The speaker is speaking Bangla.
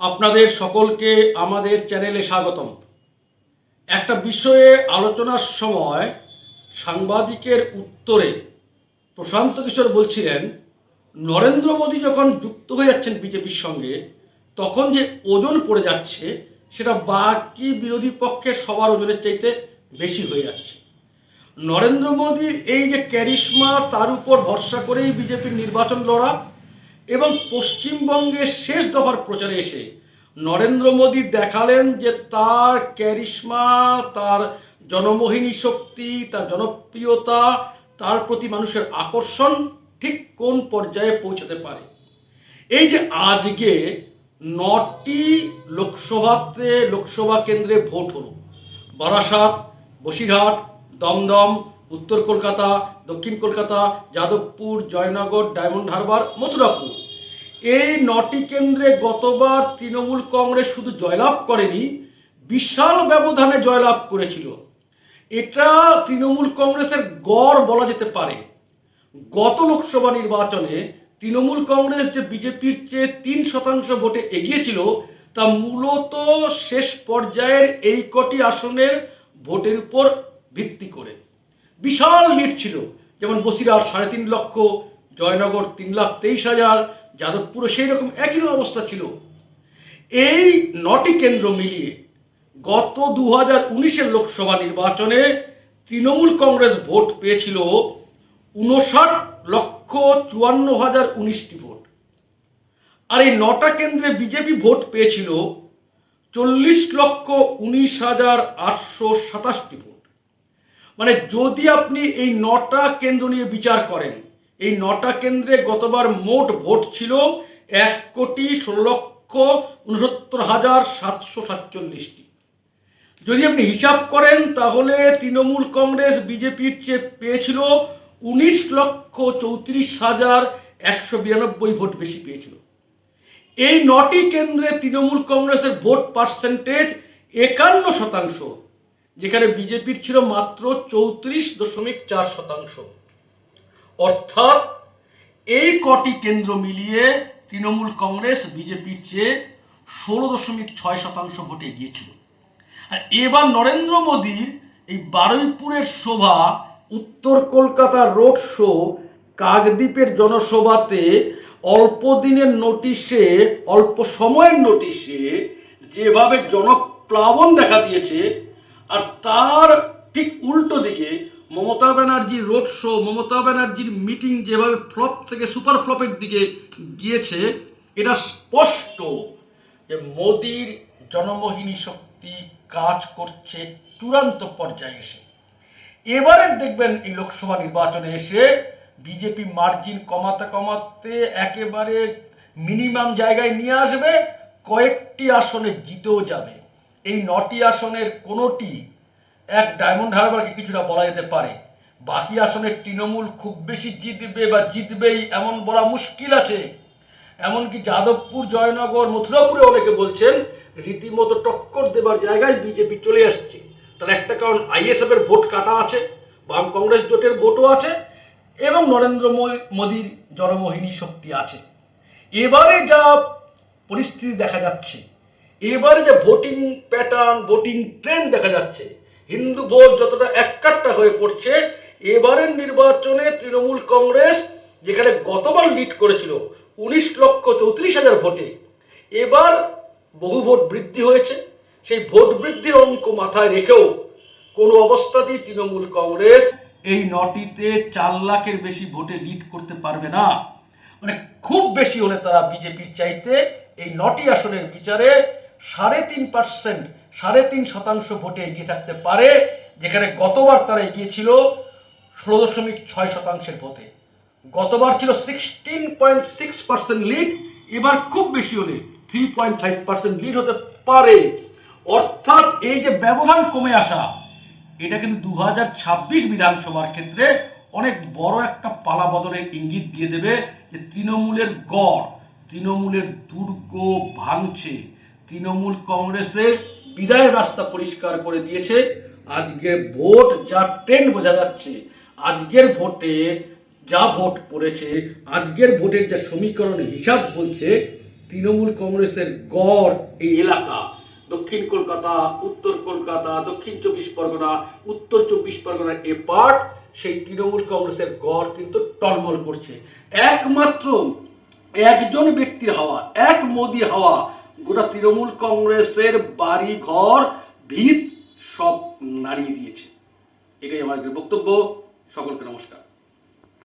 আপনাদের সকলকে আমাদের চ্যানেলে স্বাগতম। একটা বিষয়ে আলোচনার সময় সাংবাদিকের উত্তরে প্রশান্ত কিশোর বলছিলেন, নরেন্দ্র মোদী যখন যুক্ত হয়ে যাচ্ছেন বিজেপির সঙ্গে, তখন যে ওজন পড়ে যাচ্ছে, সেটা বাকি বিরোধী পক্ষের সবার ওজনের চাইতে বেশি হয়ে যাচ্ছে। নরেন্দ্র মোদীর এই যে ক্যারিশমা, তার উপর ভরসা করেই বিজেপির নির্বাচন লড়া এবং পশ্চিমবঙ্গের শেষ দফার প্রচারে এসে নরেন্দ্র মোদী দেখালেন যে তার ক্যারিশমা, তার জনমোহিনী শক্তি, তার জনপ্রিয়তা, তার প্রতি মানুষের আকর্ষণ ঠিক কোন পর্যায়ে পৌঁছাতে পারে। এই যে আজকে নটি লোকসভাতে লোকসভা কেন্দ্রে ভোট হলো। বারাসাত, বসিরহাট, দমদম উত্তর কলকাতা, দক্ষিণ কলকাতা, যাদবপুর, জয়নগর, ডায়মন্ড হারবার, মথুরাপুর। এই নটি কেন্দ্রে গতবার তৃণমূল কংগ্রেস শুধু জয়লাভ করেনি, বিশাল ব্যবধানে জয়লাভ করেছিল। এটা তৃণমূল কংগ্রেসের গড় বলা যেতে পারে। গত লোকসভা নির্বাচনে তৃণমূল কংগ্রেস যে বিজেপির চেয়ে তিন শতাংশ ভোটে এগিয়েছিল, তা মূলত শেষ পর্যায়ের এই কটি আসনের ভোটের উপর ভিত্তি করে। বিশাল লিড ছিল। যেমন বসিরহাট সাড়ে তিন লক্ষ, জয়নগর তিন লাখ তেইশ হাজার যাদবপুরে সেই রকম একই অবস্থা ছিল। এই নটি কেন্দ্র মিলিয়ে গত দু হাজার উনিশের লোকসভা নির্বাচনে তৃণমূল কংগ্রেস ভোট পেয়েছিল উনষাট লক্ষ চুয়ান্ন হাজার উনিশটি ভোট। আর এই নটা কেন্দ্রে বিজেপি ভোট পেয়েছিল চল্লিশ লক্ষ উনিশ হাজার আটশো সাতাশটি ভোট। মানে যদি আপনি এই নটা কেন্দ্র নিয়ে বিচার করেন, এই নটা কেন্দ্রে গতবার মোট ভোট ছিল এক কোটি ষোলো লক্ষ উনসত্তর হাজার সাতশো সাতচল্লিশটি। যদি আপনি হিসাব করেন, তাহলে তৃণমূল কংগ্রেস বিজেপির চেয়ে পেয়েছিল উনিশ লক্ষ চৌত্রিশ হাজার একশো বিরানব্বই ভোট বেশি পেয়েছিল। এই নটি কেন্দ্রে তৃণমূল কংগ্রেসের ভোট পার্সেন্টেজ একান্ন শতাংশ যেখানে বিজেপির ছিল মাত্র চৌত্রিশ দশমিক চার শতাংশ। অর্থাৎ এই কটি কেন্দ্র মিলিয়ে তৃণমূল কংগ্রেস বিজেপির চেয়ে ষোলো দশমিক ছয় শতাংশ ভোটে এগিয়েছিল। আর এবার নরেন্দ্র মোদীর এই বারুইপুরের শোভা উত্তর কলকাতার রোড শো, কাকদ্বীপের জনসভাতে অল্প দিনের নোটিশে, অল্প সময়ের নোটিশে যেভাবে জনপ্লাবন দেখা দিয়েছে আর তার ঠিক উল্টো দিকে মমতা ব্যানার্জির রোড শো, মমতা ব্যানার্জির মিটিং যেভাবে ফ্লপ থেকে, সুপার ফ্লপের দিকে গিয়েছে, এটা স্পষ্ট যে মোদির জনমোহিনী শক্তি কাজ করছে চূড়ান্ত পর্যায়ে এসে। এবারে দেখবেন এই লোকসভা নির্বাচনে এসে বিজেপি মার্জিন কমাতে কমাতে একেবারে মিনিমাম জায়গায় নিয়ে আসবে, কয়েকটি আসনে জিতেও যাবে। এই নটি আসনের কোনোটি এক ডায়মন্ড হারবারকে কিছুটা বলা যেতে পারে। বাকি আসনের তৃণমূল খুব বেশি জিতবে বা জিতবেই এমন বলা মুশকিল আছে। এমনকি যাদবপুর, জয়নগর মথুরাপুরে অনেকে বলছেন রীতিমতো টক্কর দেবার জায়গায় বিজেপি চলে আসছে। তার একটা কারণ আইএসএফ এর ভোট কাটা আছে, বাম কংগ্রেস জোটের ভোটও আছে এবং নরেন্দ্র মোদীর জনমোহিনী শক্তি আছে। এবারে যা পরিস্থিতি দেখা যাচ্ছে এবারে যে ভোটিং প্যাটার্ন ভোটিং ট্রেন্ড দেখা যাচ্ছে, হিন্দু ভোট যতটা এককাট্টা হয়ে পড়ছে, এবারের নির্বাচনে তৃণমূল কংগ্রেস যেখানে গতবার লিড করেছিল, উনিশ লক্ষ চৌত্রিশ হাজার ভোটে, এবার বহু ভোট বৃদ্ধি হয়েছে। সেই ভোট বৃদ্ধির অঙ্ক মাথায় রেখেও কোনো অবস্থাতেই তৃণমূল কংগ্রেস এই নটিতে চার লাখের বেশি ভোটে লিড করতে পারবে না। মানে খুব বেশি হলে তারা বিজেপির চাইতে এই নটি আসনের বিচারে সাড়ে তিন পার্সেন্ট সাড়ে তিন শতাংশ ভোটে এগিয়ে থাকতে পারে, যেখানে গতবার তারা এগিয়েছিল ষোলো দশমিক ছয় শতাংশের ভোটে। গতবার ছিল sixteen point six percent lead এবার খুব বেশি হলে three point five percent lead হতে পারে। অর্থাৎ এই যে ব্যবধান কমে আসা, এটা কিন্তু দু হাজার ছাব্বিশ বিধানসভার ক্ষেত্রে অনেক বড় একটা পালা বদলের ইঙ্গিত দিয়ে দেবে যে তৃণমূলের গড়, তৃণমূলের দুর্গ ভাঙছে। তৃণমূল কংগ্রেসের বিদায়ের রাস্তা পরিষ্কার করে দিয়েছে। আজকের ভোট যা ট্রেন্ড বোঝা যাচ্ছে, আজকের ভোটে যা ভোট পড়েছে, আজকের ভোটের যে সমীকরণ হিসাব বলছে, তৃণমূল কংগ্রেসের গড় এই এলাকা। দক্ষিণ কলকাতা, উত্তর কলকাতা, দক্ষিণ চব্বিশ পরগনা, উত্তর চব্বিশ পরগনার এ পার্ট সেই তৃণমূল কংগ্রেসের গড় কিন্তু টলমল করছে। একমাত্র একজন ব্যক্তির হাওয়া, এক মোদি হাওয়া গোটা তৃণমূল কংগ্রেসের বাড়ি ঘর ভিত সব নাড়িয়ে দিয়েছে। এটাই আমার বক্তব্য। সকলকে নমস্কার।